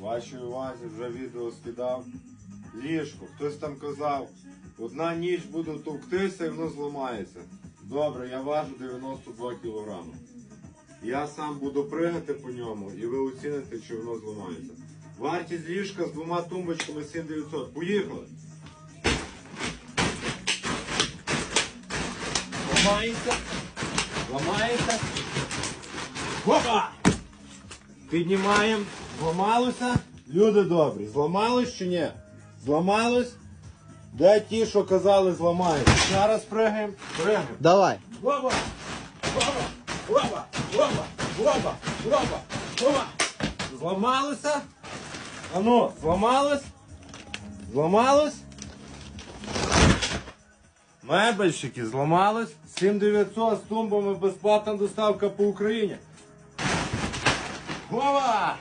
Вашій увазі вже відео скидав. Ліжко, хтось там казав, одна ніч буду товктися і воно зламається. Добре, я важу 92 кілограми. Я сам буду пригати по ньому і ви оціните, чи воно зламається. Вартість ліжка з двома тумбочками 7900. Поїхали! Ламається. Ламається. Опа! Піднімаємо. Зламалося. Люди добрі, зламалось чи ні? Зламалось? Де ті, що казали, зламається. Зараз пригаємо. Пригаємо. Давай. Опа! Опа! Опа! Опа! Опа! Опа! Опа! Зламалося? Ану, зламалось? Зламалось? Мебельщики, зламалось? 7900 з тумбами безплатна доставка по Україні. Ова!